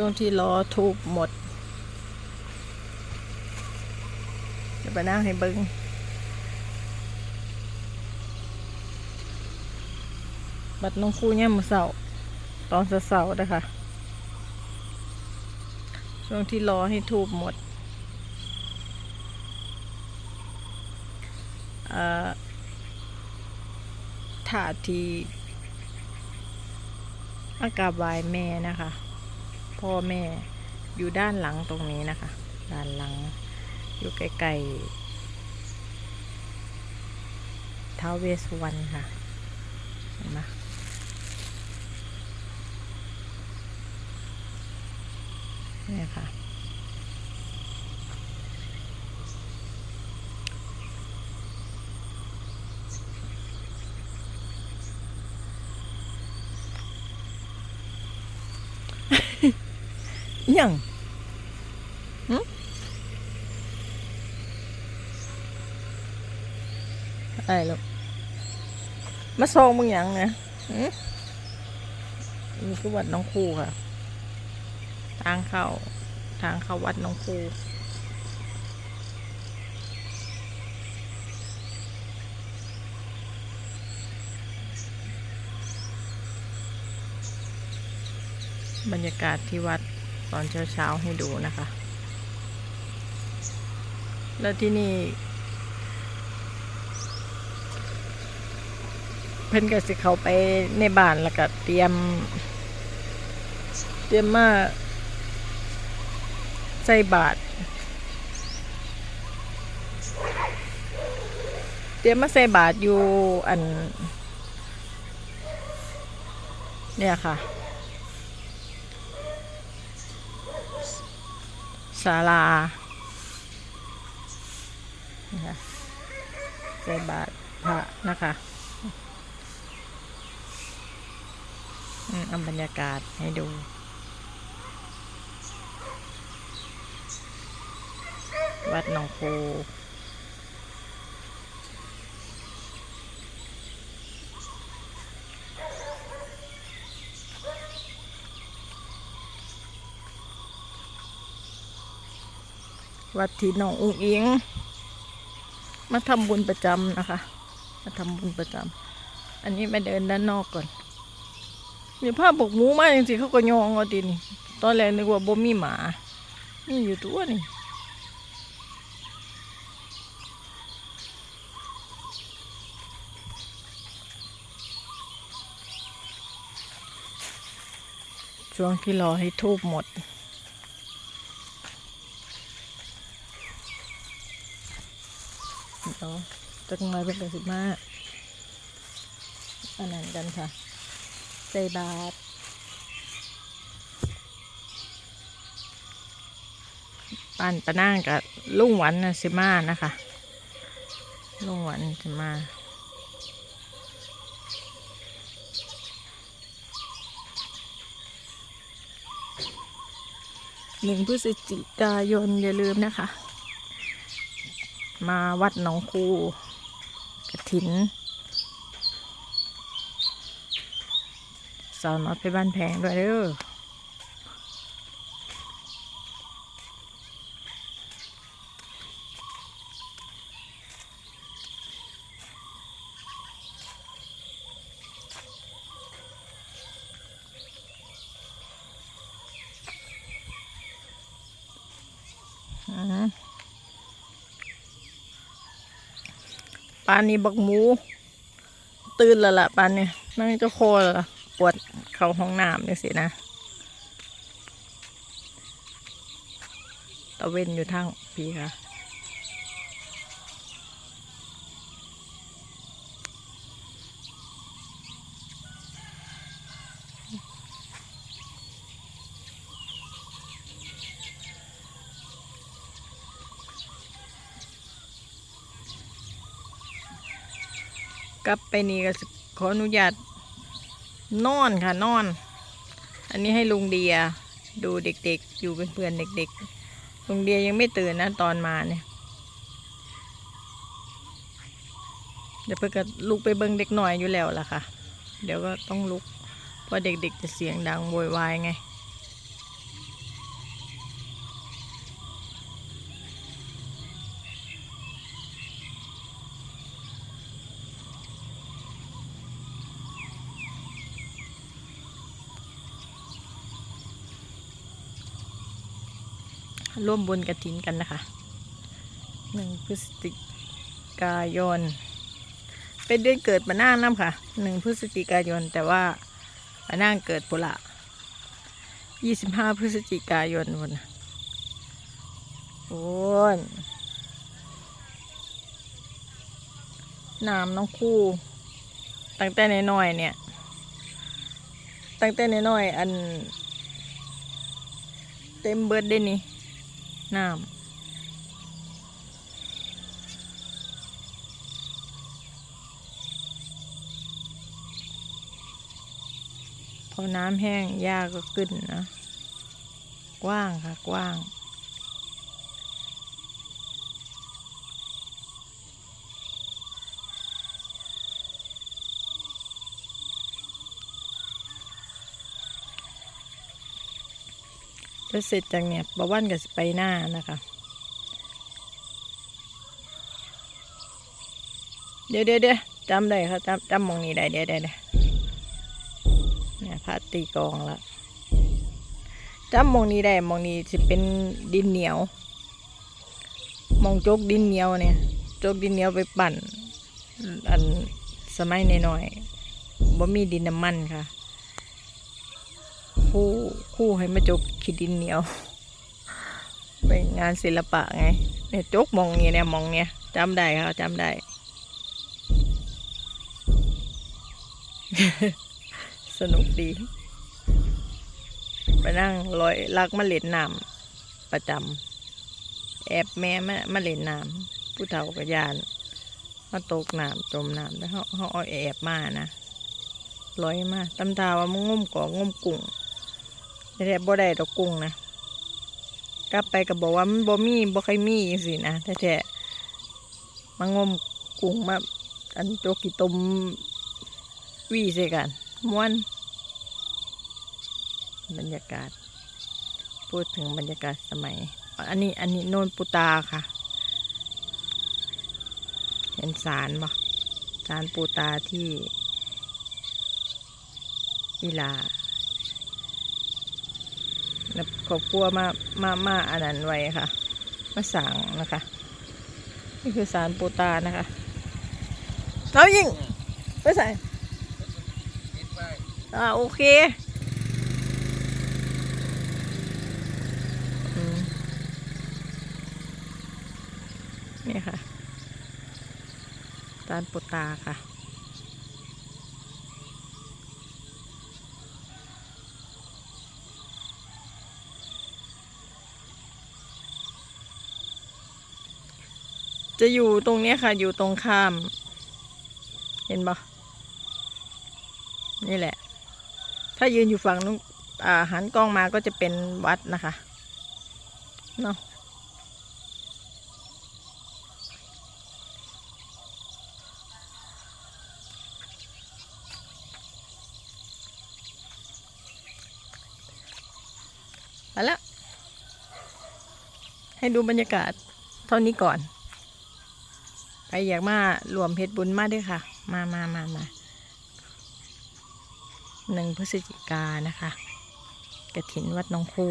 ช่วงที่ล้อทูบหมดเดี๋ยวไปนั่งให้เบิ้งบัดน้องคู่เนี่ยมือเสาตอนเสาร์ๆนะคะช่วงที่รอให้ทูบหมดถาทีอากาบายแม่นะคะ พ่อแม่อยู่ด้านหลังตรงนี้นะคะ ด้านหลัง อยู่ใกล้ๆท้าวเวสวรรณค่ะเห็นไหมเนี่ยค่ะ อิห ยังหึอะไรลูกมาซองมึงยังเนี่ยนี่คือวัดน้องครูค่ะ ทางเข้า ทางเข้าวัดน้องครูบรรยากาศที่วัด ตอนเช้าๆให้ดูนะคะ แล้วที่นี่ เพิ่นก็สิเขาไปในบ้านแล้วก็เตรียม เตรียมมาใส่บาตรเตรียมมาใส่บาตรอยู่อัน เนี่ยค่ะ ศาลานะคะใส่บาตรพระนะคะอืมเอาบรรยากาศให้ดูวัดหนองโวัดที่หนองอุ้งอิง มาทำบุญประจำนะคะ มาทำบุญประจำอันนี้มาเดินด้านนอกก่อน มีภาพบกหมูมากจริงๆเขาก็ยองเอาดินตอนแรกนึกว่าบ่มีหมานี่อยู่ตัวนี่ช่วงที่รอให้ทูบหมด เดี๋ยวจักหน่อยเป็นกันสิมาอันนั้นกันค่ะ ใส่บาตรปันปะนั่งกับลุงหวันนะสิมานะคะลุงหวันสิมาหนึ่งพฤศจิกายนอย่าลืมนะคะ มาวัดหนองคูกระถินสาวน้อยไปบ้านแพงด้วยเด้ออืม ปานนี้บักหมู ตื่นแล้วล่ะปานเนี่ยนั่งเจ้าโคแล้วล่ะปวดเข่าห้องน้ำนี่สินะตะเวนอยู่ทางพี่ค่ะ กลับไปนี่ก็ขออนุญาตนอนค่ะนอน อันนี้ให้ลุงเดียดูเด็กๆ อยู่เป็นเพื่อนเด็กๆลุงเดียยังไม่ตื่นนะตอนมาเนี่ยเดี๋ยวเพื่อก็ลุกไปเบิ้งเด็กหน่อยอยู่แล้วล่ะค่ะ เดี๋ยวก็ต้องลุกเพราะเด็กๆจะเสียงดังโวยวายไง ร่วมบุญกระถินกันนะคะหนึ่งพฤศจิกายน เป็นเดือนเกิดปะนางน้ำค่ะหนึ่งพฤศจิกายน แต่ว่าปะนางเกิดปุระยี่สิบห้าพฤศจิกายนวันน่ะโอ้ยน้ำน้องคู่ ตั้งแต่น้อยๆเนี่ย ตั้งแต่น้อยๆอัน เต็มเบิดได้นี่ น้ำพอน้ำแห้งหญ้าก็ขึ้นนะ กว้างค่ะกว้าง แล้วเสร็จจากเนี่ยบวันก็สิไปหน้านะคะ เดี๋ยวเดี๋ยวเดี๋ยวจำได้ค่ะจำจำมองนี้ได้เดี๋ยวเดี๋ยวเนี่ยพระตีกองละจำมองนี้ได้มองนี้จะเป็นดินเหนียว มองโจกดินเหนียวเนี่ยโจกดินเหนียวไปปั่น อันสมัยน้อยๆบ่มีดินน้ำมันค่ะ คู่คู่ให้มาจกขีดดินเหนียวเป็นงานศิลปะไงเนี่ยจกมองเนี่ยเนี่ยมองเนี่ยจำได้ค่ะจำได้ สนุกดีไปนั่งลอยลักมาเล่นน้ำประจำแอบแม่มามาเล่นน้ำผู้เฒ่ากับยานมาตกน้ำจมน้ำแล้วเขาเขาเอาแอบมานะลอยมาตำตาว่ามึงงมก่องมกุ้ง แท้บ่ได้ดอกกุ้งนะกลับไปก็บอกว่ามันบ่มีบ่เคยมีจังซี่นะแท้ๆมางมกุ้งมาอันโจกกี่ตมวี่ใส่กันม่วนบรรยากาศ พูดถึงบรรยากาศสมัย อันนี้อันนี้โนนปุตาค่ะ เห็นสารบ่สารปูตาที่วิลา แล้วครอบครัวมามามาอันนั้นไว้ค่ะ มาสั่งนะคะ นี่คือสารปูตานะคะเรายิงไปใส่อ่าโอเคนี่ค่ะสารปูตาค่ะ จะอยู่ตรงเนี้ยค่ะ อยู่ตรงข้าม เห็นปะนี่แหละ ถ้ายืนอยู่ฝั่งนู้นหันกล้องมาก็จะเป็นวัดนะคะเนาะมาแล้วให้ดูบรรยากาศเท่านี้ก่อน ใครอยากมารวมเพชรบุญมาด้วยค่ะ มามามามาหนึ่งพฤศจิกานะคะกระถินวัดน้องคู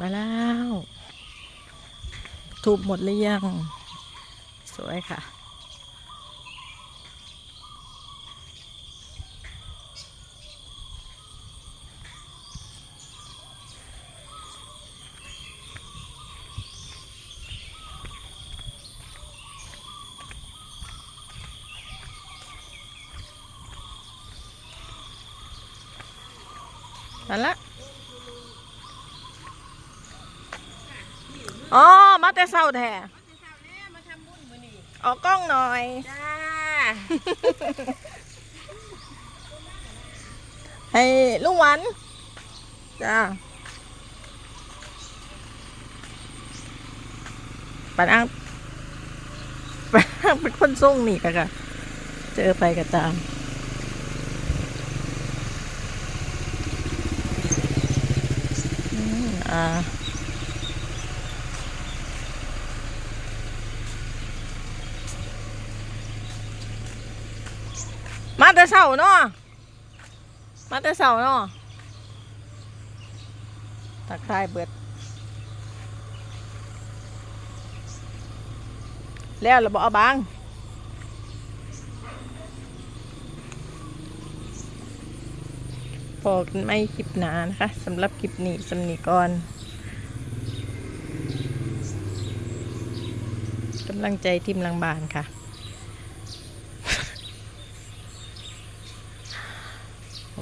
มาแล้ว ถูกหมดหรือยัง สวยค่ะมาละ อ๋อ มาแต่เศร้าแท้ออกกล้องหน่อย จ้า ให้ลุงหวัน จ้าปันอ้างปันอ้างเป็นคนส่งนี่กะค่ะเจอไปก็ตามอืมอ่า แต่เสาเนาะมาแต่เสาเนาะตักทายเบิด แล้วเราบอกเอาบางพอกันไม่คลิปหนานะคะสำหรับคลิปนี้สำนีก่อนกำลังใจทีมหลังบานค่ะ พบกัน